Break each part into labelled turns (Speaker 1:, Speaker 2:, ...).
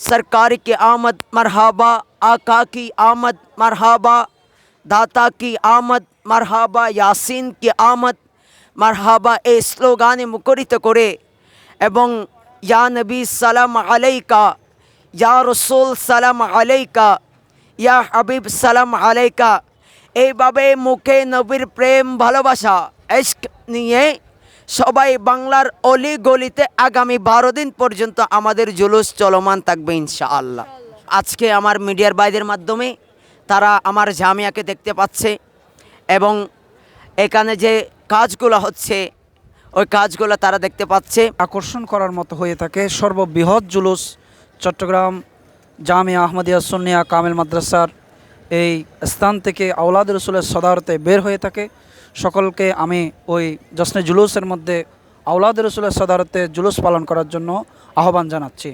Speaker 1: सरकार की आमद मरहबा आका की आमद मरहबा দাতা কি আমদ মারহাবা ইয়াসিন কি আমদ মারহাবা এই স্লোগানে মুখরিত করে এবং ইয়া নবী সালাম আলাইকা ইয়া রসুল সালাম আলাইকা ইয়া হাবিব সালাম আলাইকা এইভাবে মুখে নবীর প্রেম ভালোবাসা এস্ক নিয়ে সবাই বাংলার অলি গলিতে আগামী বারো দিন পর্যন্ত আমাদের জুলুস চলমান থাকবে ইনশাআল্লাহ। আজকে আমার মিডিয়ার বাইদের মাধ্যমে তারা আমার জামিয়াকে দেখতে পাচ্ছে এবং এখানে যে কাজগুলো হচ্ছে, ওই কাজগুলো তারা দেখতে পাচ্ছে।
Speaker 2: আকর্ষণ করার মতো হয়ে থাকে সর্ববৃহৎ জুলুস, চট্টগ্রাম জামিয়া আহমদিয়া সুন্নিয়া কামেল মাদ্রাসার এই স্থান থেকে আওলাদ রসুলের সদারতে বের হয়ে থাকে। সকলকে আমি ওই জশ্নে জুলুসের মধ্যে আওলাদ রসুলের সদারতে জুলুস পালন করার জন্য আহ্বান জানাচ্ছি।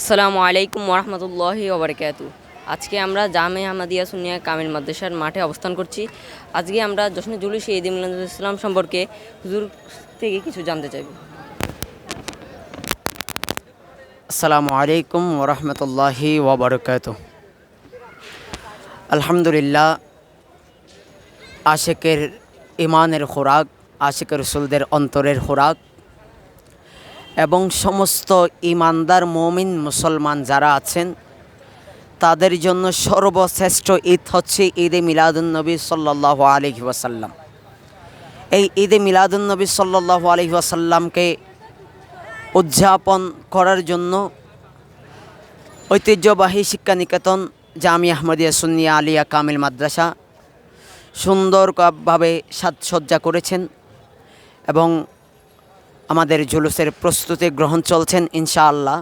Speaker 3: আসসালামু আলাইকুম ওরহমতুল্লাহি ওবরকাতু আজকে আমরা জামে আহমদিয়া সুনিয়া কামিল মাদ্রাসার মাঠে অবস্থান করছি। আজকে আমরা জশ্নে জুলুস ঈদ ইসলাম সম্পর্কে হুজুর থেকে কিছু জানতে চাইব।
Speaker 1: আসসালামু আলাইকুম ওরহমতুল্লাহি ওবরকাত আলহামদুলিল্লাহ, আশেকের ইমানের খোরাক আশেকের রসুলদের অন্তরের খোরাক এবং সমস্ত ইমানদার মমিন মুসলমান যারা আছেন, তাদের জন্য সর্বশ্রেষ্ঠ ঈদ হচ্ছে ঈদে মিলাদুলনবী সাল্লাহ আলহি ওয়াসাল্লাম। এই ঈদে মিলাদুলনবী সাল্লাহ আলহি ওয়াসাল্লামকে উদযাপন করার জন্য ঐতিহ্যবাহী শিক্ষা নিকেতন জামি আহমদিয়া সুন্নিয়া আলিয়া কামিল মাদ্রাসা সুন্দরভাবে সাজসজ্জা করেছেন এবং আমাদের জুলুসের প্রস্তুতি গ্রহণ চলছেন, ইনশাআল্লাহ।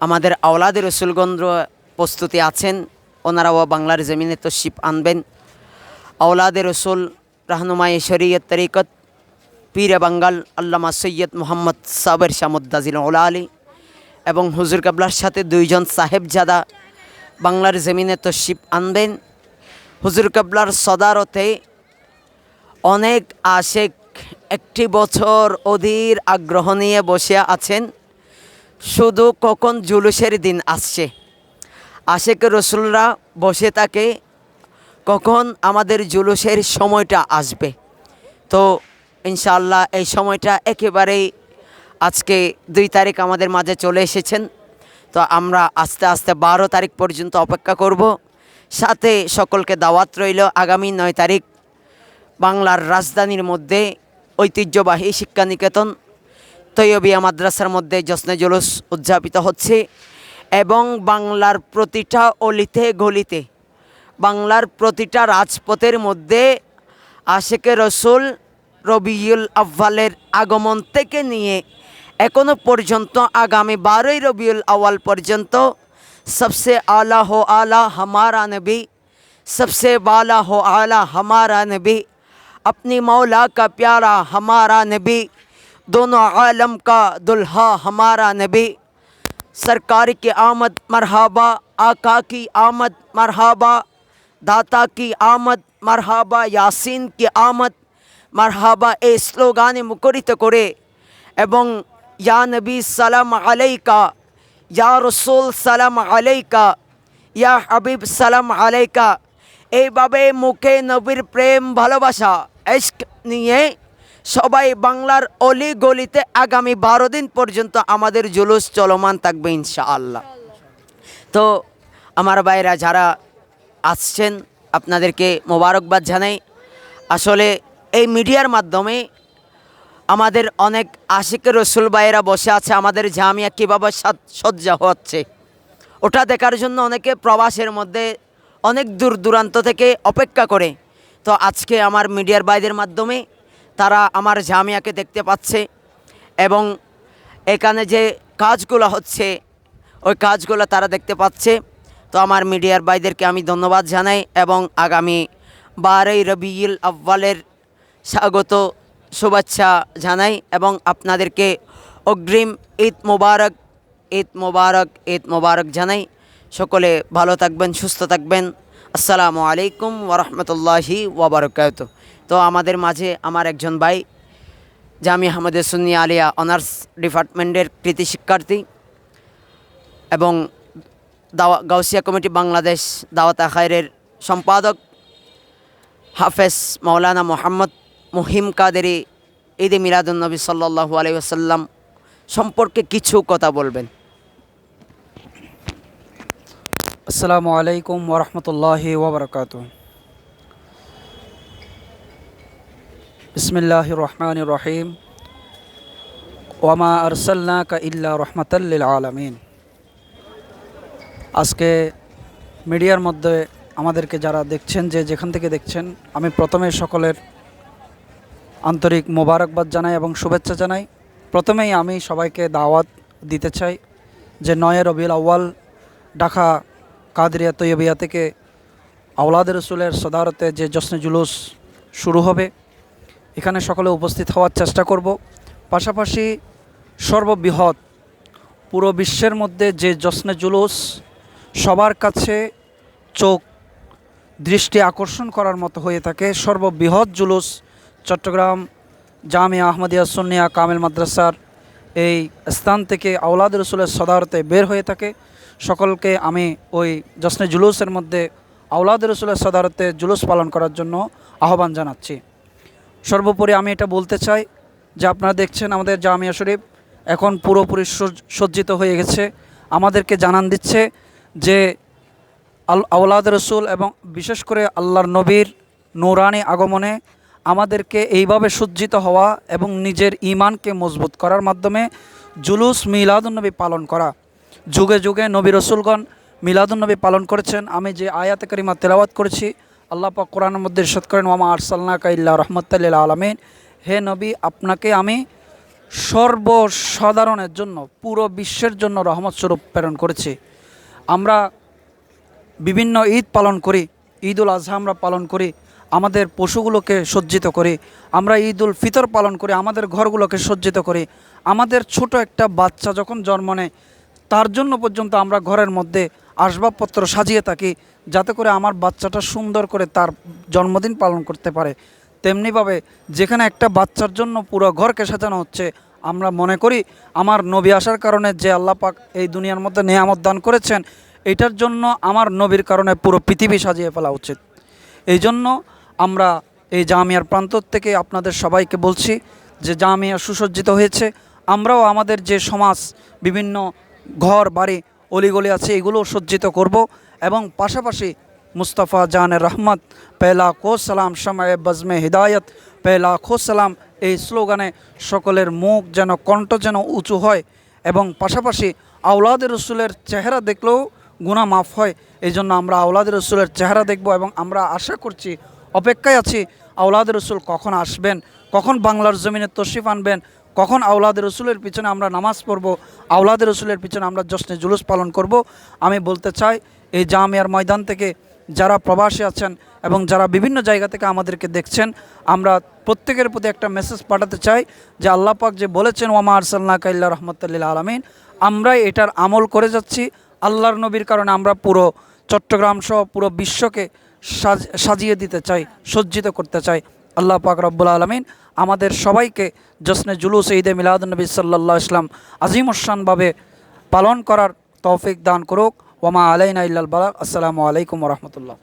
Speaker 1: আমাদের আওলাদের রসুলগঞ্জ প্রস্তুতি আছেন, ওনারাও বাংলার জমিনে তশিপ আনবেন। আওলাদের রসুল রাহনুমাই শরীয়ত তরিকত, পীরে বাঙ্গাল আল্লামা সৈয়দ মোহাম্মদ সাবের শামুদ্দাজিল ওলা আলী এবং হুজুর কাবলার সাথে দুইজন সাহেবজাদা বাংলার জমিনে তশিপ আনবেন। হুজুর কাবলার সদারতে অনেক আশেক একটি বছর অধীর আগ্রহ নিয়ে বসে আছেন। শুধু কখন জুলুসের দিন আসছে? আশেক রসুলরা বসে থাকে, কখন আমাদের জুলুসের সময়টা আসবে? তো ইনশাআল্লাহ এই সময়টা একেবারেই আজকে দুই তারিখ আমাদের মাঝে চলে এসেছেন। তো আমরা আস্তে আস্তে বারো তারিখ পর্যন্ত অপেক্ষা করব। সাথে সকলকে দাওয়াত রইল আগামী নয় তারিখ বাংলার রাজধানীর মধ্যে ঐতিহ্যবাহী শিক্ষানিকেতন। তৈয়বিয়া মাদ্রাসার মধ্যে জশ্নে জুলুস উদযাপিত হচ্ছে এবং বাংলার প্রতিটা অলিতে গলিতে, বাংলার প্রতিটা রাজপথের মধ্যে আশেকে রসুল রবিউল আব্বালের আগমন থেকে নিয়ে এখনো পর্যন্ত আগামী বারোই রবিউল আওয়াল পর্যন্ত সবসে আলা হো আলা हमारा नबी सबसे बाला हो आला हमारा नबी अपनी मौला का प्यारा हमारा नबी दोनों आलम का दुल्हा हमारा नबी सरकार की आमद मरहबा आका की आमद मरहबा দাতা কি আমদ মারহাবা ইয়াসিন কি আমদ মারহাবা এই স্লোগানে মুখরিত করে এবং ইয়া নবী সালাম আলাইকা ইয়া রসুল সালাম আলাইকা ইয়া হাবিব সালাম আলাইকা এইভাবে মুখে নবীর প্রেম, ভালোবাসা এস্ক নিয়ে সবাই বাংলার অলি গলিতে আগামী বারো দিন পর্যন্ত আমাদের জুলুস চলমান থাকবে ইনশাআল্লাহ। তো আমার ভাইরা যারা আসছেন, আপনাদেরকে মোবারকবাদ জানাই। আসলে এই মিডিয়ার মাধ্যমে আমাদের অনেক আশিকের রসুল ভাইয়েরা বসে আছে, আমাদের জামিয়া কীভাবে সাজ- সজ্জা হচ্ছে। ওটা দেখার জন্য অনেকে প্রবাসের মধ্যে অনেক দূর দূরান্ত থেকে অপেক্ষা করে। তো আজকে আমার মিডিয়ার বাইদের মাধ্যমে তারা আমার জামিয়াকে দেখতে পাচ্ছে এবং এখানে যে কাজগুলো হচ্ছে, ওই কাজগুলো তারা দেখতে পাচ্ছে। তো আমার মিডিয়ার ভাইদেরকে আমি ধন্যবাদ জানাই এবং আগামী বারোই রবিউল আব্বালের স্বাগত শুভেচ্ছা জানাই এবং আপনাদেরকে অগ্রিম ঈদ মোবারক ঈদ মোবারক ঈদ মোবারক জানাই। সকলে ভালো থাকবেন, সুস্থ থাকবেন। আসসালামু আলাইকুম ওরহমতুল্লাহি ওবরকাত তো আমাদের মাঝে আমার একজন ভাই, জামি আহমদ সুন্নি আলিয়া অনার্স ডিপার্টমেন্টের কৃতি শিক্ষার্থী এবং দাওয়া, গাউসিয়া কমিটি বাংলাদেশ দাওয়াত খায়রের সম্পাদক হাফেজ মৌলানা মোহাম্মদ মুহিম কাদেরি ঈদে মিলাদুলনবী সাল্লাহু আলাই আসাল্লাম সম্পর্কে কিছু কথা বলবেন।
Speaker 2: আসসালামু আলাইকুম ওরহমতুল্লাহি ওবরকাত বিসমিল্লাহ রহমান রহিম। ওয়ামা আরসাল্লাকা ইল্লা রহমতাল্লিল আলমিন। আজকে মিডিয়ার মধ্যে আমাদেরকে যারা দেখছেন, যে যেখান থেকে দেখছেন, আমি প্রথমে সকলের আন্তরিক মোবারকবাদ জানাই এবং শুভেচ্ছা জানাই। প্রথমেই আমি সবাইকে দাওয়াত দিতে চাই যে নয় রবিউল আউ্য়াল ঢাকা কাদরিয়া তৈয়বিয়া থেকে আওলাদ রসুলের সদারতে যে জশ্নে জুলুস শুরু হবে, এখানে সকলে উপস্থিত হওয়ার চেষ্টা করব। পাশাপাশি সর্ববৃহৎ পুরো বিশ্বের মধ্যে যে জশ্নে জুলুস সবার কাছে চোখ দৃষ্টি আকর্ষণ করার মতো হয়ে থাকে, সর্ববৃহৎ জুলুস চট্টগ্রাম জামিয়া আহমদিয়া সুন্নিয়া কামেল মাদ্রাসার এই স্থান থেকে আওলাদ রসুলের সদারতে বের হয়ে থাকে। সকলকে আমি ওই জশ্নে জুলুসের মধ্যে আওলাদ রসুলের সদারতে জুলুস পালন করার জন্য আহ্বান জানাচ্ছি। সর্বোপরি আমি এটা বলতে চাই যে আপনারা দেখছেন আমাদের জামিয়া শরীফ এখন পুরোপুরি সজ্জ- সজ্জিত হয়ে গেছে। আমাদেরকে জানান দিচ্ছে যে আল আওলাদ রসুল এবং বিশেষ করে আল্লাহর নবীর নৌরানি আগমনে আমাদেরকে এইভাবে সজ্জিত হওয়া এবং নিজের ইমানকে মজবুত করার মাধ্যমে জুলুস মিলাদুন্নবী পালন করা। যুগে যুগে নবী রসুলগণ মিলাদুন্নবী পালন করেছেন। আমি যে আয়াতে কারিমা তেলাওয়াত করেছি, আল্লাহ পাক কোরআনের মধ্যে ইরশাদ করেন ওয়ামা আরসাল্লা কাইল্লা রহমতাল্লিল আলমিন। হে নবী, আপনাকে আমি সর্বসাধারণের জন্য, পুরো বিশ্বের জন্য রহমত স্বরূপ প্রেরণ করেছি। আমরা বিভিন্ন ঈদ পালন করি ঈদ উল আজহা আমরা পালন করি। আমাদের পশুগুলোকে সজ্জিত করি, আমরা ঈদ উল ফিতর পালন করি, আমাদের ঘরগুলোকে সজ্জিত করি। আমাদের ছোট একটা বাচ্চা যখন জন্ম নেয়, তার জন্য পর্যন্ত আমরা ঘরের মধ্যে আসবাবপত্র সাজিয়ে থাকি, যাতে করে আমার বাচ্চাটা সুন্দর করে তার জন্মদিন পালন করতে পারে। তেমনিভাবে যেখানে একটা বাচ্চার জন্য পুরো ঘরকে সাজানো হচ্ছে, আমরা মনে করি আমার নবী আসার কারণে যে আল্লাহ পাক এই দুনিয়ার মধ্যে নেয়ামত দান করেছেন, এটার জন্য আমার নবীর কারণে পুরো পৃথিবী সাজিয়ে ফেলা উচিত। এই জন্য আমরা এই জামিয়ার প্রান্ত থেকে আপনাদের সবাইকে বলছি যে জামিয়া সুসজ্জিত হয়েছে। আমরাও আমাদের যে সমাজ, বিভিন্ন ঘর, বাড়ি, অলিগলি আছে, এগুলো সজ্জিত করব এবং পাশাপাশি মুস্তাফা জানের রহমত, পেলা কো সালাম সময় বজমে হিদায়ত, পেলা খো সালাম এই স্লোগানে সকলের মুখ যেন, কণ্ঠ যেন উঁচু হয় এবং পাশাপাশি আওলাদ রসুলের চেহারা দেখলেও গুণা মাফ হয়। এই জন্য আমরা আওলাদ রসুলের চেহারা দেখব এবং আমরা আশা করছি অপেক্ষায় আছি, আওলাদ রসুল কখন আসবেন? কখন বাংলার জমিনে তশরিফ আনবেন? কখন আওলাদ রসুলের পিছনে আমরা নামাজ পড়ব? আওলাদ রসুলের পিছনে আমরা জশ্নে জুলুস পালন করব? আমি বলতে চাই, এই জামিয়ার ময়দান থেকে যারা প্রবাসী আছেন এবং যারা বিভিন্ন জায়গা থেকে আমাদেরকে দেখছেন, আমরা প্রত্যেকের প্রতি একটা মেসেজ পাঠাতে চাই যে আল্লাহ পাক যে বলেছেন, ওয়ামা আরসাল্লা কাল্লা রহমতুল্লিল আলমিন আমরাই এটার আমল করে যাচ্ছি। আল্লাহর নবীর কারণে আমরা পুরো চট্টগ্রাম সহ পুরো বিশ্বকে সাজিয়ে দিতে চাই, সজ্জিত করতে চাই। আল্লাহ পাক রব্বুল আলমিন আমাদের সবাইকে জশ্নে জুলুস ঈদে মিলাদুলনবী সাল্লা ইসলাম আজিমুসানভাবে পালন করার তৌফিক দান করুক। ওমা আলাইনা ইল্লাল বালাক আসসালামু আলাইকুম রহমতুল্লাহ।